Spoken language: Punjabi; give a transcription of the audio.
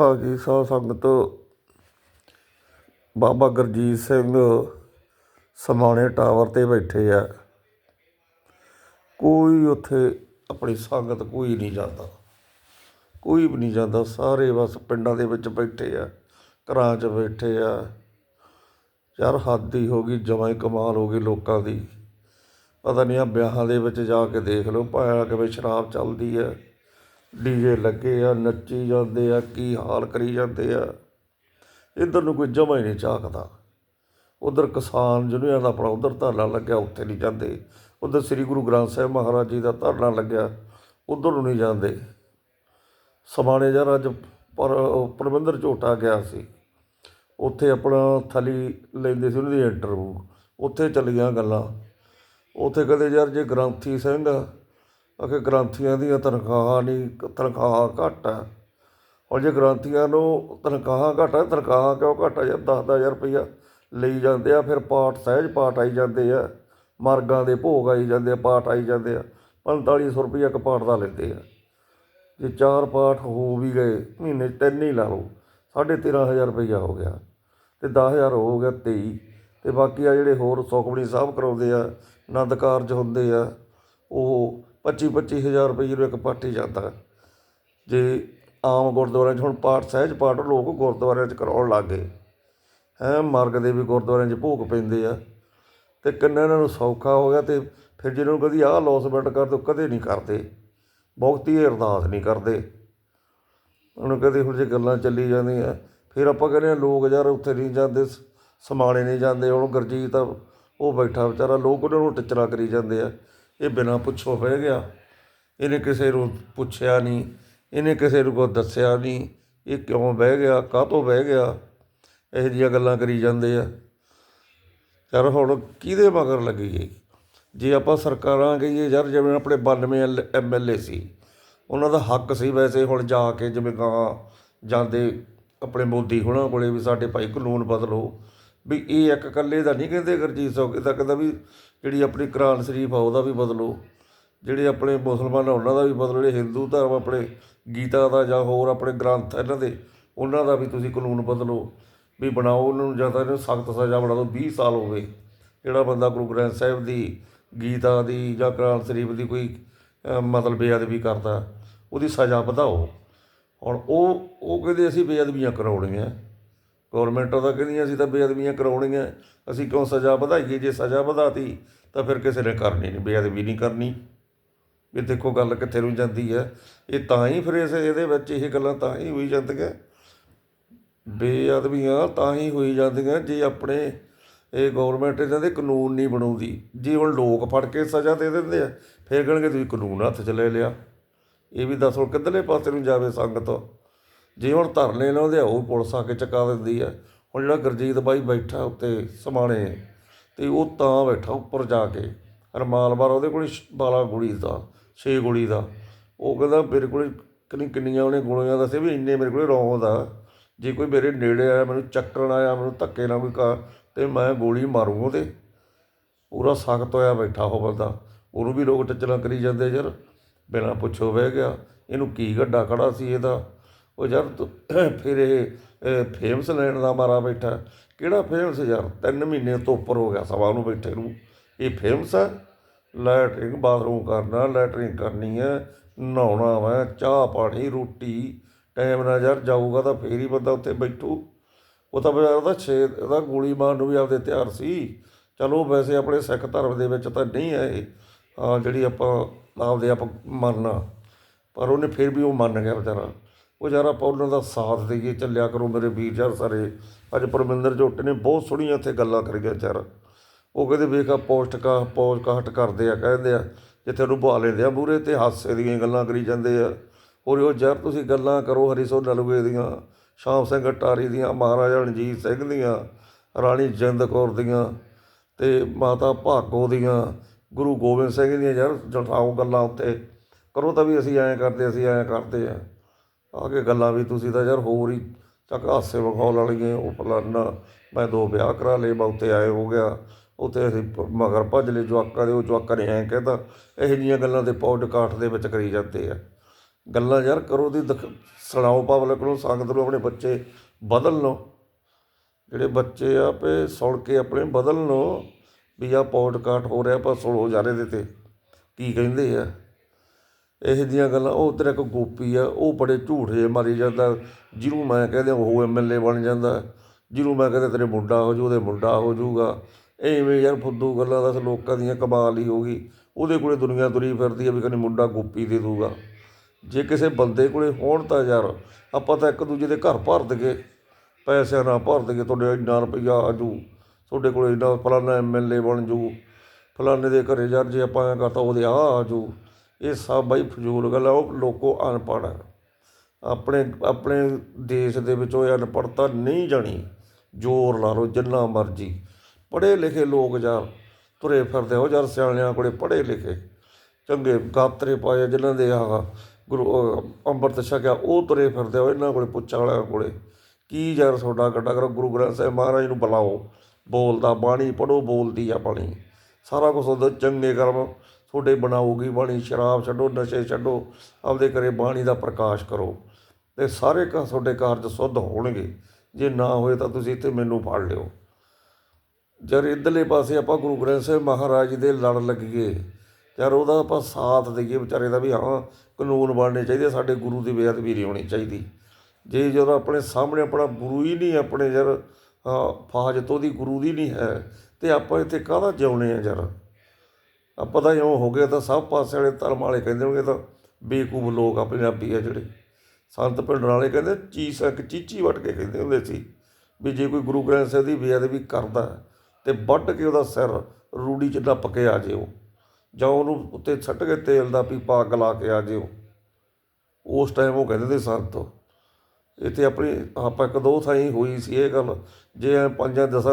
ਹਾਂਜੀ ਸਾਧ ਸੰਗਤ, ਬਾਬਾ ਗੁਰਜੀਤ ਸਿੰਘ ਸਮਾਣੇ ਟਾਵਰ ਤੇ ਬੈਠੇ ਆ। ਕੋਈ ਉੱਥੇ ਆਪਣੀ ਸੰਗਤ ਕੋਈ ਨਹੀਂ ਜਾਂਦਾ। ਕੋਈ ਵੀ ਨਹੀਂ ਜਾਂਦਾ, ਸਾਰੇ ਬਸ ਪਿੰਡਾਂ ਦੇ ਵਿੱਚ ਬੈਠੇ ਆ, ਘਰਾਂ 'ਚ ਬੈਠੇ ਆ। ਯਾਰ ਹੱਦ ਹੀ ਹੋ ਗਈ, ਜਮਾਂ ਕਮਾਲ ਹੋ ਗਈ ਲੋਕਾਂ ਦੀ। ਪਤਾ ਨਹੀਂ ਆ ਵਿਆਹਾਂ ਦੇ ਵਿੱਚ ਜਾ ਕੇ ਦੇਖ ਲਓ ਭਾਇਆ ਕਿਵੇਂ ਸ਼ਰਾਬ ਚੱਲਦੀ ਹੈ ਡੀਜੇ ਲੱਗੇ ਆ, ਨੱਚੀ ਜਾਂਦੇ ਆ, ਕੀ ਹਾਲ ਕਰੀ ਜਾਂਦੇ ਆ। ਇੱਧਰ ਨੂੰ ਕੋਈ ਜਮਾ ਹੀ ਨਹੀਂ ਝਾਕਦਾ। ਉਧਰ ਕਿਸਾਨ ਜਿਹਨੂੰ ਦਾ ਆਪਣਾ ਉਧਰ ਧਰਨਾ ਲੱਗਿਆ, ਉੱਥੇ ਨਹੀਂ ਜਾਂਦੇ। ਉਧਰ ਸ੍ਰੀ ਗੁਰੂ ਗ੍ਰੰਥ ਸਾਹਿਬ ਮਹਾਰਾਜ ਜੀ ਦਾ ਧਰਨਾ ਲੱਗਿਆ, ਉਧਰ ਨੂੰ ਨਹੀਂ ਜਾਂਦੇ। ਸਮਾਣੇ ਯਾਰ ਅੱਜ ਪਰ ਉਹ ਪਰਮਿੰਦਰ ਝੋਟਾ ਗਿਆ ਸੀ। ਉੱਥੇ ਆਪਣਾ ਥਲੀ ਲੈਂਦੇ ਸੀ ਉਹਨਾਂ ਦੀ ਇੰਟਰਵਿਊ ਉੱਥੇ ਚੱਲੀਆਂ ਗੱਲਾਂ। ਉੱਥੇ ਕਹਿੰਦੇ, ਯਾਰ ਜੇ ਗ੍ਰੰਥੀ ਸਿੰਘ ਅਖੇ ਗ੍ਰੰਥੀਆਂ ਦੀਆਂ ਤਨਖਾਹਾਂ ਨਹੀਂ, ਤਨਖਾਹਾਂ ਘੱਟ ਆ। ਔਰ ਜੇ ਗ੍ਰੰਥੀਆਂ ਨੂੰ ਤਨਖਾਹਾਂ ਘੱਟ ਹੈ ਤਨਖਾਹਾਂ ਕਿਉਂ ਘੱਟ ਹੈ ਯਾਰ ਦਸ ਦਸ ਹਜ਼ਾਰ ਰੁਪਈਆ ਲਈ ਜਾਂਦੇ ਆ, ਫਿਰ ਪਾਠ ਸਹਿਜ ਪਾਠ ਆਈ ਜਾਂਦੇ ਆ। ਮਾਰਗਾਂ ਦੇ ਭੋਗ ਆਈ ਜਾਂਦੇ ਆ, ਪਾਠ ਆਈ ਜਾਂਦੇ ਆ। 4500 ਰੁਪਈਆ ਇੱਕ ਪਾਠ ਦਾ ਲੈਂਦੇ ਆ। ਜੇ ਚਾਰ ਪਾਠ ਹੋ ਵੀ ਗਏ, ਮਹੀਨੇ ਤਿੰਨ ਹੀ ਲਾ ਲਓ, ਸਾਢੇ ਤੇਰ੍ਹਾਂ ਹਜ਼ਾਰ ਰੁਪਈਆ ਹੋ ਗਿਆ। ਤੇ 10000 ਹੋ ਗਿਆ 23 ਤੇ ਬਾਕੀ ਆ ਜਿਹੜੇ ਹੋਰ ਸੁਖਮਣੀ ਸਾਹਿਬ ਕਰਾਉਂਦੇ ਆ, ਆਨੰਦ ਕਾਰਜ ਹੁੰਦੇ ਆ, ਉਹ ਪੱਚੀ ਪੱਚੀ ਹਜ਼ਾਰ ਰੁਪਏ ਨੂੰ ਇੱਕ ਪਾਠੀ ਜਾਂਦਾ ਜੇ ਆਮ ਗੁਰਦੁਆਰਿਆਂ 'ਚ ਹੁਣ ਪਾਠ ਸਹਿਜ ਪਾਠ ਲੋਕ ਗੁਰਦੁਆਰਿਆਂ 'ਚ ਕਰਾਉਣ ਲੱਗ ਗਏ। ਹੈ, ਮਾਰਗ ਦੇ ਵੀ ਗੁਰਦੁਆਰਿਆਂ 'ਚ ਭੋਗ ਪੈਂਦੇ ਆ ਤੇ ਕਿੰਨਾ ਇਹਨਾਂ ਨੂੰ ਸੌਖਾ ਹੋ ਗਿਆ ਤੇ ਫਿਰ ਜਿਹਨਾਂ ਨੂੰ ਕਦੀ ਆਹ ਲੌਸਮੈਂਟ ਕਰ ਦੋ, ਕਦੇ ਨਹੀਂ ਕਰਦੇ। ਬਹੁਤੀ ਅਰਦਾਸ ਨਹੀਂ ਕਰਦੇ। ਉਹਨੂੰ ਕਦੇ ਹੁਣ ਜੇ ਗੱਲਾਂ ਚੱਲੀ ਜਾਂਦੀਆਂ, ਫਿਰ ਆਪਾਂ ਕਹਿੰਦੇ ਹਾਂ ਲੋਕ ਯਾਰ ਉੱਥੇ ਨਹੀਂ ਜਾਂਦੇ, ਸ- ਸਮਾਣੇ ਨਹੀਂ ਜਾਂਦੇ, ਹੁਣ ਗੁਰਜੀਤ ਤਾਂ ਉਹ ਬੈਠਾ ਵਿਚਾਰਾ, ਲੋਕ ਉਹਨਾਂ ਨੂੰ ਟਿਚਰਾ ਕਰੀ ਜਾਂਦੇ ਆ। ਇਹ ਬਿਨਾਂ ਪੁੱਛੋ ਬਹਿ ਗਿਆ। ਇਹਨੇ ਕਿਸੇ ਨੂੰ ਪੁੱਛਿਆ ਨਹੀਂ, ਇਹਨੇ ਕਿਸੇ ਨੂੰ ਕੋਈ ਦੱਸਿਆ ਨਹੀਂ, ਇਹ ਕਿਉਂ ਬਹਿ ਗਿਆ, ਕਾਹਤੋਂ ਬਹਿ ਗਿਆ? ਇਹੋ ਜਿਹੀਆਂ ਗੱਲਾਂ ਕਰੀ ਜਾਂਦੇ ਆ। ਯਾਰ ਹੁਣ ਕਿਹਦੇ ਮਗਰ ਲੱਗੀਏ ਜੇ ਆਪਾਂ ਸਰਕਾਰਾਂ ਕਹੀਏ, ਯਾਰ ਜਿਵੇਂ ਆਪਣੇ 92 ਐਮਐਲਏ ਸੀ, ਉਹਨਾਂ ਦਾ ਹੱਕ ਸੀ ਵੈਸੇ ਹੁਣ ਜਾ ਕੇ ਜਿਵੇਂ ਗਾਂ ਜਾਂਦੇ ਆਪਣੇ ਮੋਦੀ ਹੁਣਾਂ ਕੋਲੇ ਵੀ ਸਾਡੇ ਭਾਈ ਕਾਨੂੰਨ ਬਦਲੋ। ਵੀ ਇਹ ਇੱਕ ਇਕੱਲੇ ਦਾ ਨਹੀਂ ਕਹਿੰਦੇ ਗੁਰਜੀਤ ਸਿੰਘ, ਇਹ ਤਾਂ ਕਹਿੰਦਾ ਵੀ ਜਿਹੜੀ ਆਪਣੀ ਕੁਰਾਨ ਸ਼ਰੀਫ ਆ, ਉਹਦਾ ਵੀ ਬਦਲੋ। ਜਿਹੜੇ ਆਪਣੇ ਮੁਸਲਮਾਨ ਆ, ਉਹਨਾਂ ਦਾ ਵੀ ਬਦਲੋ, ਜਿਹੜੇ ਹਿੰਦੂ ਧਰਮ ਆਪਣੇ ਗੀਤਾ ਦਾ ਜਾਂ ਹੋਰ ਆਪਣੇ ਗ੍ਰੰਥ ਇਹਨਾਂ ਦੇ, ਉਹਨਾਂ ਦਾ ਵੀ ਤੁਸੀਂ ਕਾਨੂੰਨ ਬਦਲੋ। ਵੀ ਬਣਾਓ ਉਹਨਾਂ ਨੂੰ ਜਾਂ ਤਾਂ ਇਹਨੂੰ ਸਖਤ ਸਜ਼ਾ ਬਣਾ ਦਿਓ 20 ਸਾਲ ਹੋਵੇ। ਜਿਹੜਾ ਬੰਦਾ ਗੁਰੂ ਗ੍ਰੰਥ ਸਾਹਿਬ ਦੀ ਗੀਤਾ ਦੀ ਜਾਂ ਕੁਰਾਨ ਸ਼ਰੀਫ ਦੀ ਕੋਈ ਮਤਲਬ ਬੇਅਦਬੀ ਕਰਦਾ, ਉਹਦੀ ਸਜ਼ਾ ਵਧਾਓ। ਹੁਣ ਉਹ ਉਹ ਕਹਿੰਦੇ ਅਸੀਂ ਬੇਅਦਬੀਆਂ ਕਰਾਉਣੀਆਂ। ਗੌਰਮੈਂਟ ਤਾਂ ਕਹਿੰਦੀਆਂ ਅਸੀਂ ਤਾਂ ਬੇਅਦਬੀਆਂ ਕਰਾਉਣੀਆਂ। ਅਸੀਂ ਕਿਉਂ ਸਜ਼ਾ ਵਧਾਈਏ? ਜੇ ਸਜ਼ਾ ਵਧਾਤੀ, ਤਾਂ ਫਿਰ ਕਿਸੇ ਨੇ ਕਰਨੀ ਨਹੀਂ, ਬੇਅਦਬੀ ਨਹੀਂ ਕਰਨੀ। ਵੀ ਦੇਖੋ ਗੱਲ ਕਿੱਥੇ ਨੂੰ ਜਾਂਦੀ ਹੈ ਇਹ ਤਾਂ ਹੀ ਫਿਰ ਇਸ ਇਹਦੇ ਵਿੱਚ ਇਹ ਗੱਲਾਂ ਤਾਂ ਹੀ ਹੋਈ ਜਾਂਦੀਆਂ। ਬੇਅਦਬੀਆਂ ਤਾਂ ਹੀ ਹੋਈ ਜਾਂਦੀਆਂ ਜੇ ਆਪਣੇ ਇਹ ਗਵਰਨਮੈਂਟ ਇਹਨਾਂ ਦੇ ਕਾਨੂੰਨ ਨਹੀਂ ਬਣਾਉਂਦੀ। ਜੇ ਹੁਣ ਲੋਕ ਫੜ ਕੇ ਸਜ਼ਾ ਦੇ ਦਿੰਦੇ ਆ, ਫਿਰ ਕਹਿਣਗੇ ਤੁਸੀਂ ਕਾਨੂੰਨ ਹੱਥ 'ਚ ਲੈ ਲਿਆ। ਇਹ ਵੀ ਦੱਸੋ ਕਿੱਧਰਲੇ ਪਾਸੇ ਨੂੰ ਜਾਵੇ ਸੰਗਤ? ਜੇ ਹੁਣ ਧਰਨੇ ਲਾਉਂਦੇ ਆ ਉਹ ਪੁਲਿਸ ਆ ਕੇ ਚੁਕਾ ਦਿੰਦੀ ਆ। ਹੁਣ ਜਿਹੜਾ ਗੁਰਜੀਤ ਬਾਈ ਬੈਠਾ ਉੱਤੇ ਸਮਾਣੇ, ਤੇ ਉਹ ਤਾਂ ਬੈਠਾ ਉੱਪਰ ਜਾ ਕੇ। ਰਮਾਲਵਾਰ ਉਹਦੇ ਕੋਲ ਬਾਲਾ ਗੋਲੀ ਦਾ, ਛੇ ਗੋਲੀ ਦਾ। ਉਹ ਕਹਿੰਦਾ ਮੇਰੇ ਕੋਲ ਕਿੰਨੀ ਕਿੰਨੀਆਂ ਉਹਨੇ ਗੋਲੀਆਂ ਦੱਸੇ ਵੀ ਇੰਨੇ ਮੇਰੇ ਕੋਲ ਰੌਂਦ ਆ ਜੇ ਕੋਈ ਮੇਰੇ ਨੇੜੇ ਆਇਆ, ਮੈਨੂੰ ਚੱਕਣ ਆਇਆ, ਮੈਨੂੰ ਧੱਕੇ ਨਾਲ ਕੋਈ ਕਾ, ਤੇ ਮੈਂ ਗੋਲੀ ਮਾਰੂ ਉਹਦੇ। ਪੂਰਾ ਸਖਤ ਹੋਇਆ ਬੈਠਾ ਹੋ ਬੰਦਾ। ਉਹਨੂੰ ਵੀ ਲੋਕ ਟੱਚਰਾਂ ਕਰੀ ਜਾਂਦੇ ਯਾਰ। ਬਿਨਾਂ ਪੁੱਛੋ ਬਹਿ ਗਿਆ। ਇਹਨੂੰ ਕੀ ਗੱਡਾ ਖੜਾ ਸੀ ਇਹਦਾ? ਉਹ ਯਾਰ ਤੂੰ ਫਿਰ ਇਹ ਫੇਮਸ ਲੈਣ ਦਾ ਮਾਰਾ ਬੈਠਾ। ਕਿਹੜਾ ਫੇਮਸ ਯਾਰ? ਤਿੰਨ ਮਹੀਨੇ ਤੋਂ ਉੱਪਰ ਹੋ ਗਿਆ ਸਵਾ ਨੂੰ ਬੈਠੇ ਨੂੰ। ਇਹ ਫੇਮਸ ਹੈ ਲੈਟਰਿੰਗ ਬਾਥਰੂਮ ਕਰਨਾ ਲੈਟਰਿੰਗ ਕਰਨੀ ਹੈ ਨਹਾਉਣਾ ਵਾ, ਚਾਹ ਪਾਣੀ, ਰੋਟੀ। ਟਾਈਮ ਨਾਲ ਯਾਰ ਜਾਊਗਾ ਤਾਂ ਫੇਰ ਹੀ ਬੰਦਾ ਉੱਥੇ ਬੈਠੂ। ਉਹ ਤਾਂ ਬਜ਼ਾਰ ਦਾ ਛੇ, ਉਹਦਾ ਗੋਲੀ ਮਾਰਨ ਨੂੰ ਵੀ ਆਪਦੇ ਤਿਆਰ ਸੀ। ਚਲੋ ਵੈਸੇ ਆਪਣੇ ਸਿੱਖ ਧਰਮ ਦੇ ਵਿੱਚ ਤਾਂ ਨਹੀਂ ਹੈ ਇਹ ਹਾਂ, ਜਿਹੜੀ ਆਪਾਂ ਆਪਦੇ ਆਪ ਮੰਨਣਾ। ਪਰ ਉਹਨੇ ਫਿਰ ਵੀ ਉਹ ਮੰਨ ਗਿਆ ਵਿਚਾਰਾ। ਉਹ ਯਾਰ ਆਪਾਂ ਉਹਨਾਂ ਦਾ ਸਾਥ ਦੇਈਏ, ਚੱਲਿਆ ਕਰੋ ਮੇਰੇ ਵੀਰ ਯਾਰ ਸਾਰੇ। ਅੱਜ ਪਰਮਿੰਦਰ ਜੋਟ ਨੇ ਬਹੁਤ ਸੋਹਣੀਆਂ ਇੱਥੇ ਗੱਲਾਂ ਕਰੀਆਂ ਯਾਰ। ਉਹ ਕਹਿੰਦੇ ਵੇਖਾ ਪੋਸਟ ਕਾ ਪੋਡਕਾਸਟ ਕਰਦੇ ਆ, ਕਹਿੰਦੇ ਆ, ਜਿੱਥੇ ਰੁਬਾ ਲੈਂਦੇ ਆ ਮੂਰੇ ਤੇ ਹਾਸੇ ਦੀਆਂ ਗੱਲਾਂ ਕਰੀ ਜਾਂਦੇ ਆ। ਔਰ ਉਹ ਯਾਰ ਤੁਸੀਂ ਗੱਲਾਂ ਕਰੋ ਹਰੀ ਸੋ ਨਲੂਏ ਦੀਆਂ, ਸ਼ਾਮ ਸਿੰਘ ਅਟਾਰੀ ਦੀਆਂ, ਮਹਾਰਾਜਾ ਰਣਜੀਤ ਸਿੰਘ ਦੀਆਂ, ਰਾਣੀ ਜਿੰਦ ਕੌਰ ਦੀਆਂ ਤੇ ਮਾਤਾ ਭਾਗੋ ਦੀਆਂ, ਗੁਰੂ ਗੋਬਿੰਦ ਸਿੰਘ ਦੀਆਂ ਯਾਰ ਜਠਾਓ ਗੱਲਾਂ ਉੱਤੇ। ਕਰੋ ਤਾਂ ਵੀ ਅਸੀਂ ਐਂ ਕਰਦੇ, ਅਸੀਂ ਐਂ ਕਰਦੇ ਆ। ਆ ਕੇ ਗੱਲਾਂ ਵੀ ਤੁਸੀਂ ਤਾਂ ਯਾਰ ਹੋਰ ਹੀ ਚੱਕ ਹਾਸੇ ਵਿਖਾਉਣ ਵਾਲੀਆਂ, ਉਹ ਫਲਾਨਾ, ਮੈਂ ਦੋ ਵਿਆਹ ਕਰਾ ਲਏ, ਮੈਂ ਉੱਤੇ ਆਏ ਹੋ ਗਿਆ। ਉੱਥੇ ਅਸੀਂ ਮਗਰ ਭੱਜ ਲਏ, ਜਵਾਕਾਂ ਦੇ, ਉਹ ਜਵਾਕਾਂ ਨੇ ਐਂ ਕਹਿੰਦਾ ਇਹੋ ਜਿਹੀਆਂ ਗੱਲਾਂ ਦੇ ਪੌਡਕਾਸਟ ਦੇ ਵਿੱਚ ਕਰੀ ਜਾਂਦੇ ਆ। ਗੱਲਾਂ ਯਾਰ ਕਰੋ ਦੀ ਦਿਖ- ਸੁਣਾਓ ਪਬਲਿਕ ਨੂੰ, ਸੰਗਤ ਨੂੰ, ਆਪਣੇ ਬੱਚੇ ਬਦਲ ਲਓ। ਜਿਹੜੇ ਬੱਚੇ ਆ ਪੇ ਸੁਣ ਕੇ ਆਪਣੇ ਬਦਲ ਲਓ, ਵੀ ਆ ਪੌਡਕਾਸਟ ਹੋ ਰਿਹਾ ਪਰ ਸੁਣੋ ਜਾ ਰਹੇ ਦੇ ਤੇ। ਕੀ ਕਹਿੰਦੇ ਆ? ਇਹੋ ਜਿਹੀਆਂ ਗੱਲਾਂ, ਉਹ ਤੇਰਾ ਇੱਕ ਗੋਪੀ ਆ, ਉਹ ਬੜੇ ਝੂਠ ਝੂਠੇ ਮਾਰੀ ਜਾਂਦਾ। ਜਿਹਨੂੰ ਮੈਂ ਕਹਿੰਦੇ ਉਹ ਐਮਐਲਏ ਬਣ ਜਾਂਦਾ। ਜਿਹਨੂੰ ਮੈਂ ਕਹਿੰਦੇ ਤੇਰੇ ਮੁੰਡਾ ਹੋ ਜੂ, ਉਹਦੇ ਮੁੰਡਾ ਹੋ ਜਾਊਗਾ ਐਵੇਂ ਯਾਰ ਫੁੱਦੂ ਗੱਲਾਂ ਦਾ ਲੋਕਾਂ ਦੀਆਂ ਕਮਾਲ ਹੀ ਹੋ ਗਈ। ਉਹਦੇ ਕੋਲੇ ਦੁਨੀਆ ਤੁਰੀ ਫਿਰਦੀ ਆ ਵੀ ਕਹਿੰਦੇ ਮੁੰਡਾ ਗੋਪੀ ਦੇ ਦੂਗਾ। ਜੇ ਕਿਸੇ ਬੰਦੇ ਕੋਲੇ ਹੋਣ ਤਾਂ ਯਾਰ, ਆਪਾਂ ਤਾਂ ਇੱਕ ਦੂਜੇ ਦੇ ਘਰ ਭਰ ਦਗੇ ਪੈਸਿਆਂ ਨਾਲ ਭਰ ਦਗੇ ਤੁਹਾਡੇ ਇੰਨਾ ਰੁਪਈਆ ਆ ਆਜੂ ਤੁਹਾਡੇ ਕੋਲ ਇੰਨਾ ਫਲਾਨਾ ਐਮਐਲਏ ਬਣ ਜੂ। ਫਲਾਣੇ ਦੇ ਘਰੇ ਯਾਰ ਜੇ ਆਪਾਂ ਐਂ ਕਰਤਾ, ਉਹਦੇ ਆ ਆਜੂ ਇਹ ਸਭ ਬਾਈ ਫਜ਼ੂਲ ਗੱਲ ਆ, ਉਹ ਲੋਕੋ ਅਨਪੜ੍ਹ ਆ। ਆਪਣੇ ਆਪਣੇ ਦੇਸ਼ ਦੇ ਵਿੱਚ ਉਹ ਅਨਪੜ੍ਹਤਾ ਨਹੀਂ ਜਾਣੀ, ਜ਼ੋਰ ਲਾ ਲਓ, ਜਿੰਨਾ ਮਰਜ਼ੀ। ਪੜ੍ਹੇ ਲਿਖੇ ਲੋਕ ਯਾਰ ਤੁਰੇ ਫਿਰਦੇ ਹੋ ਯਾਰ ਸਿਆਣਿਆਂ ਕੋਲੇ ਪੜ੍ਹੇ ਲਿਖੇ ਚੰਗੇ ਗਾਤਰੇ ਪਾਏ ਜਿਨ੍ਹਾਂ ਦੇ ਆ ਗੁਰੂ ਅੰਮ੍ਰਿਤ ਛਕਿਆ, ਉਹ ਤੁਰੇ ਫਿਰਦੇ ਹੋ ਇਹਨਾਂ ਕੋਲੇ, ਪੁੱਛਾਂ ਵਾਲਿਆਂ ਕੋਲੇ। ਕੀ ਯਾਰ ਤੁਹਾਡਾ ਗੱਡਾ ਕਰੋ, ਗੁਰੂ ਗ੍ਰੰਥ ਸਾਹਿਬ ਮਹਾਰਾਜ ਨੂੰ ਬੁਲਾਓ। ਬੋਲਦਾ ਬਾਣੀ ਪੜੋ ਬੋਲਦੀ ਆ ਬਾਣੀ। ਸਾਰਾ ਕੁਝ ਉਹਦਾ ਚੰਗੇ ਕਰਮ ਤੁਹਾਡੇ ਬਣਾਉਗੀ ਬਾਣੀ ਸ਼ਰਾਬ ਛੱਡੋ ਨਸ਼ੇ ਛੱਡੋ ਆਪਦੇ ਘਰੇ ਬਾਣੀ ਦਾ ਪ੍ਰਕਾਸ਼ ਕਰੋ। ਤੇ ਸਾਰੇ ਕ ਤੁਹਾਡੇ ਕਾਰਜ ਸੁੱਧ ਹੋਣਗੇ। ਜੇ ਨਾ ਹੋਏ ਤਾਂ ਤੁਸੀਂ ਇੱਥੇ ਮੈਨੂੰ ਫੜ ਲਿਓ। ਜਦ ਇੱਧਰਲੇ ਪਾਸੇ ਆਪਾਂ ਗੁਰੂ ਗ੍ਰੰਥ ਸਾਹਿਬ ਮਹਾਰਾਜ ਦੇ ਲੜ ਲੱਗੀਏ ਯਾਰ ਉਹਦਾ ਆਪਾਂ ਸਾਥ ਦਈਏ ਵਿਚਾਰੇ ਦਾ ਵੀ ਹਾਂ ਕਾਨੂੰਨ ਬਣਨੇ ਚਾਹੀਦੇ ਸਾਡੇ ਗੁਰੂ ਦੀ ਬੇਅਦਬੀ ਨਹੀਂ ਹੋਣੀ ਚਾਹੀਦੀ। ਜੇ ਜਦੋਂ ਆਪਣੇ ਸਾਹਮਣੇ ਆਪਣਾ ਗੁਰੂ ਹੀ ਨਹੀਂ ਆਪਣੇ ਯਾਰ ਹਾਂ, ਫਾਜ਼ਤ ਉਹਦੀ ਗੁਰੂ ਦੀ ਨਹੀਂ ਹੈ ਤੇ ਆਪਾਂ ਇੱਥੇ ਕਾਹਦਾ ਜਿਉਣੇ ਆ ਯਾਰ ਆਪਾਂ ਤਾਂ ਇਉਂ ਹੋ ਗਿਆ ਤਾਂ ਸਭ ਪਾਸੇ ਵਾਲੇ ਧਰਮ ਵਾਲੇ ਕਹਿੰਦੇ ਹੋਣਗੇ ਤਾਂ ਬੇਕੂਫ ਲੋਕ ਆ ਪੰਜਾਬੀ ਆ ਜਿਹੜੇ। ਸੰਤ ਪਿੰਡ ਵਾਲੇ ਕਹਿੰਦੇ ਚੀਸ ਇੱਕ ਚੀਚੀ ਵੱਟ ਕੇ ਕਹਿੰਦੇ ਹੁੰਦੇ ਸੀ ਵੀ ਜੇ ਕੋਈ ਗੁਰੂ ਗ੍ਰੰਥ ਸਾਹਿਬ ਦੀ ਬੇਅਦਬੀ ਕਰਦਾ ਤੇ ਵੱਢ ਕੇ ਉਹਦਾ ਸਿਰ ਰੂੜੀ 'ਚ ਡੱਪ ਕੇ ਆ ਜਿਓ। ਜਾਂ ਉਹਨੂੰ ਉੱਤੇ ਛੱਟ ਕੇ ਤੇਲ ਦਾ ਪੀਪਾ ਅੱਗ ਲਾ ਕੇ ਆ ਜਿਓ। ਉਸ ਟਾਈਮ ਉਹ ਕਹਿੰਦੇ ਸੀ ਸੰਤ, ਇੱਥੇ ਆਪਣੀ, ਆਪਾਂ ਇੱਕ ਦੋ ਥਾਈਂ ਹੋਈ ਸੀ ਇਹ ਗੱਲ, ਜੇ ਐਂ ਪੰਜਾਂ ਦਸਾਂ